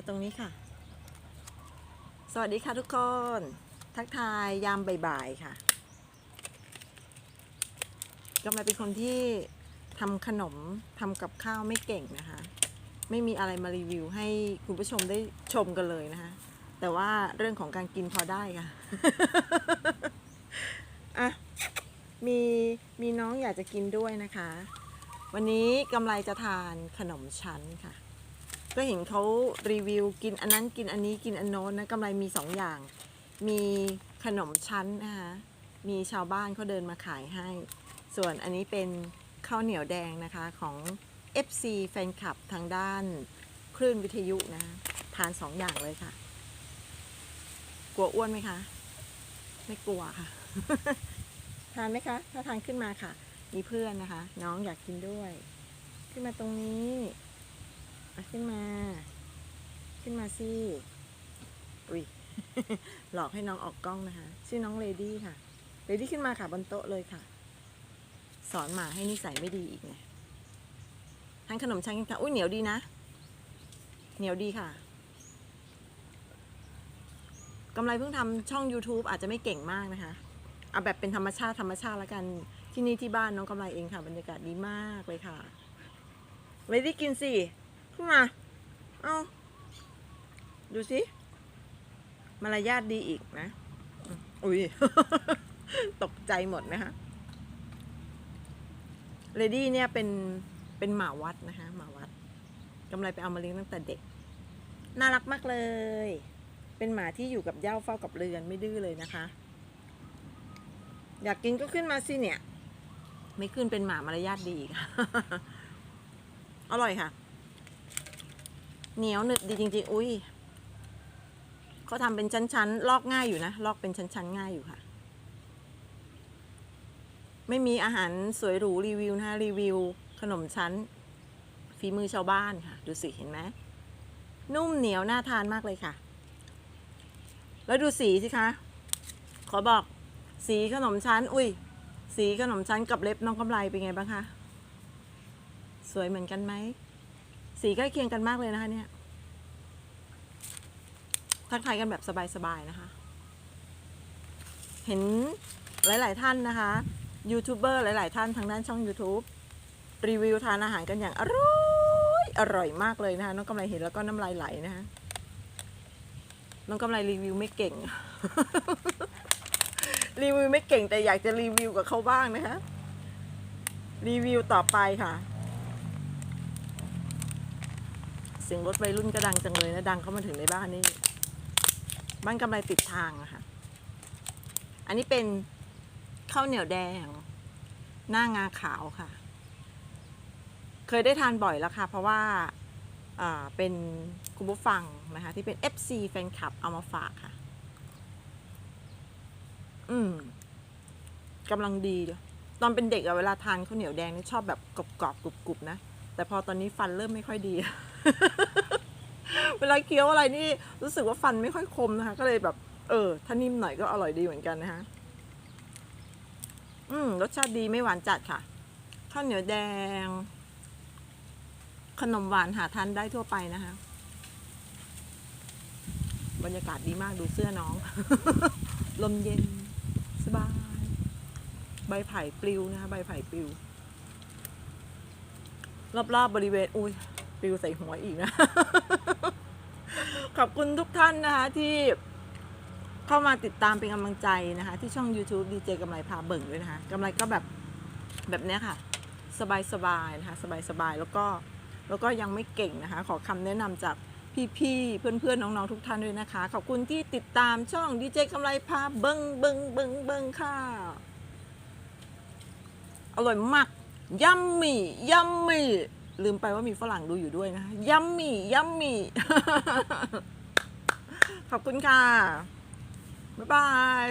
มาตรงนี้ค่ะ สวัสดีค่ะทุกคน ทักทายยามบ่ายๆค่ะกำลังเป็นคนที่ทำขนมทำกับข้าวไม่เก่งนะคะ ไม่มีอะไรมารีวิวให้คุณผู้ชมได้ชมกันเลยนะคะ แต่ว่าเรื่องของการกินพอได้ค่ะอะมีมีน้องอยากจะกินด้วยนะคะ วันนี้กำไรจะทานขนมชั้นค่ะ ก็เห็นเขารีวิวกินอันนั้นกินอันนี้กินอันโน้นนะกำไรมีสองอย่าง มีขนมชั้นนะคะมีชาวบ้านเขาเดินมาขายให้ ส่วนอันนี้เป็นข้าวเหนียวแดงนะคะของ FC แฟนคลับทางด้านคลื่นวิทยุนะทานสองอย่างเลยค่ะ กลัวอ้วนไหมคะ ไม่กลัวค่ะ ทานไหมคะ ถ้าทานขึ้นมาค่ะ มีเพื่อนนะคะ น้องอยากกินด้วย ขึ้นมาตรงนี้ อะขึ้นมา ขึ้นมาสิอุ้ยหลอกให้น้องออกกล้องนะคะ ชื่อน้องเลดี้ค่ะ เลดี้ขึ้นมาค่ะบนโต๊ะเลยค่ะ สอนหมาให้นิสัยไม่ดีอีกไงทานขนมชั้นกันค่ะ อุ้ยเหนียวดีนะ เหนียวดีค่ะกำไรเพิ่งทำช่อง YouTube อาจจะไม่เก่งมากนะคะเอาแบบเป็นธรรมชาติธรรมชาติแล้วกัน ที่นี่ที่บ้านน้องกำไรเองค่ะ บรรยากาศดีมากเลยค่ะ เลดี้กินสิ มา เอาดูสิ มารยาทดีอีกนะ อุ้ย ตกใจหมดนะคะเลดี้เนี่ยเป็น เป็นหมาวัดนะคะหมาวัดกำไรไปเอามาเลี้ยงตั้งแต่เด็ก น่ารักมากเลย เป็นหมาที่อยู่กับเหย้าเฝ้ากับเรือนไม่ดื้อเลยนะคะ อยากกินก็ขึ้นมาสิเนี่ย ไม่ขึ้นเป็นหมามารยาทดีค่ะอร่อยค่ะ เหนียวหนึบดีจริงๆ อุ้ยเขาทำเป็นชั้นๆ ลอกง่ายอยู่นะ ลอกเป็นชั้นๆ ง่ายอยู่ค่ะ ไม่มีอาหารสวยหรูรีวิวนะคะรีวิว ขนมชั้นฝีมือชาวบ้านค่ะ ดูสิเห็นไหมนุ่มเหนียวน่าทานมากเลยค่ะ แล้วดูสีสิคะ ขอบอกสีขนมชั้น อุ้ย สีขนมชั้นกับเล็บน้องกำไรเป็นไงบ้างคะ สวยเหมือนกันไหม สีใกล้เคียงกันมากเลยนะคะเนี่ย ทักทายกันแบบสบายๆนะคะ เห็นหลายๆท่านนะคะยูทูบเบอร์หลาย ๆ ท่านทางด้านช่อง YouTube รีวิวทานอาหารกันอย่างอร่อยอร่อยมากเลยนะคะน้องกำไรเห็นแล้วก็น้ำลายไหลนะคะน้องกำไรรีวิวไม่เก่ง รีวิวไม่เก่งแต่อยากจะรีวิวกับเขาบ้างนะคะรีวิวต่อไปค่ะ เสียงรถวัยรุ่นก็ดังจังเลยนะ ดังเข้ามาถึงในบ้านนี่ บ้านกำไรติดทางอะค่ะ อันนี้เป็นข้าวเหนียวแดง หน้างาขาวค่ะ เคยได้ทานบ่อยแล้วค่ะ เพราะว่าเป็นคุณผู้ฟังนะคะที่เป็น FC แฟนคลับเอามาฝากค่ะ อืมกำลังดีเลยตอนเป็นเด็กอะเวลาทานข้าวเหนียวแดงนี่ชอบแบบกรอบๆกรุบๆนะ แต่พอตอนนี้ฟันเริ่มไม่ค่อยดี เวลาเคี้ยวอะไรนี่รู้สึกว่าฟันไม่ค่อยคมนะคะ ก็เลยแบบ เออ ถ้านิ่มหน่อยก็อร่อยดีเหมือนกันนะคะอืมรสชาติดีไม่หวานจัดค่ะ ข้าวเหนียวแดง ขนมหวานหาทานได้ทั่วไปนะคะ บรรยากาศดีมากดูเสื้อน้อง ลมเย็น สบาย ใบไผ่ปลิวนะคะ ใบไผ่ปลิว รอบๆบบริเวณ อุ้ยปลิวใส่หัวอีกนะ ขอบคุณทุกท่านนะคะที่เข้ามาติดตามเป็นกำลังใจนะคะ ที่ช่อง YouTube ดีเจกำไรพาเบิ่งด้วยนะคะกำไรก็แบบแบบเนี้ยค่ะ สบายๆนะคะสบายๆแล้วก็แล้วก็ยังไม่เก่งนะคะ ขอคำแนะนำจากพี่ๆ เพื่อนๆ น้องๆ ทุกท่านด้วยนะคะ ขอบคุณที่ติดตามช่องดีเจกำไรพาเบิ่งเบิ่งเบิ่งเบิ่งค่ะ อร่อยมาก ยัมมี่ ยัมมี่ ลืมไปว่ามีฝรั่งดูอยู่ด้วยนะยัมมี่ยัมมี่ขอบคุณค่ะ บ๊ายบาย